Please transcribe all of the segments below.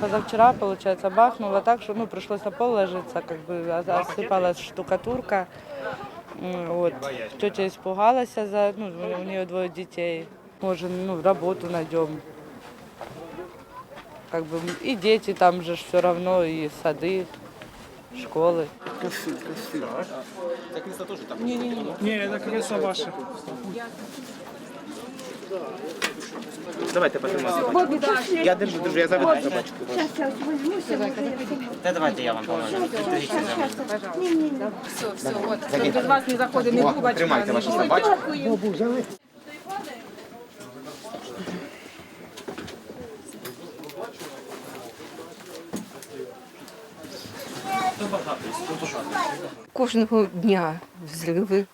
позавчера, получается, бахнуло так, что ну, пришлось на пол ложиться, как бы а- осыпалась штукатурка. М, Вот. Тетя испугалась, за, ну, у нее двое детей. Может, ну, работу найдем. Как бы и дети там же все равно, и сады, школы. Ні, це кресло ваше. Давайте потримайте. Я держу, держу, я заведу собачку. Та давайте я вам поможу. Держіться за мене. Все, все, от. Без вас не заходить не трубочка. Тримайте вашу собачку. Кожного дня взриви,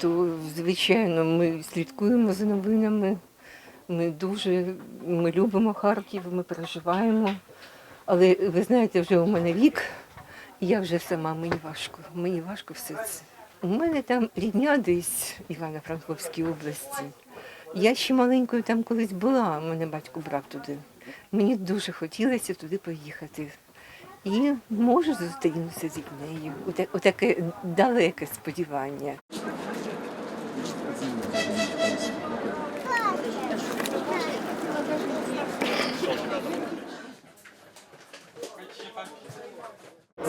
то звичайно ми слідкуємо за новинами. Ми дуже ми любимо Харків, ми переживаємо. Але ви знаєте, вже у мене вік, і я вже сама, мені важко. Мені важко все це. У мене там рідня десь Івано-Франковській області. Я ще маленькою там колись була, мене батько брав туди. Мені дуже хотілося туди поїхати. І може зустрінуся зі нею. Отаке далеке сподівання.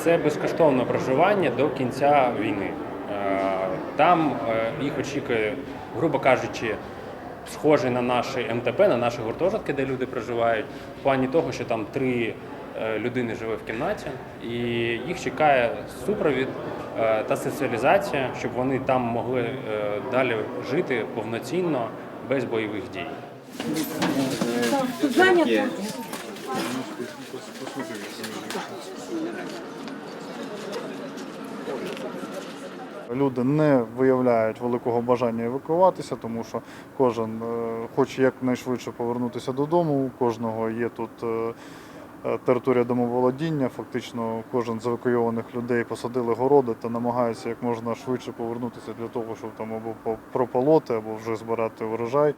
Це безкоштовне проживання до кінця війни. Е, Там е, їх очікує, грубо кажучи, схожий на наші МТП, на наші гуртожитки, де люди проживають, в плані того, що там три е, людини живе в кімнаті, і їх чекає супровід та соціалізація, щоб вони там могли далі жити повноцінно без бойових дій. Люди не виявляють великого бажання евакуватися, тому що кожен е, хоче якнайшвидше повернутися додому. У кожного є тут е, територія домоволодіння. Фактично, кожен з евакуйованих людей посадили городи та намагається як можна швидше повернутися для того, щоб там або по- прополоти, або вже збирати врожай.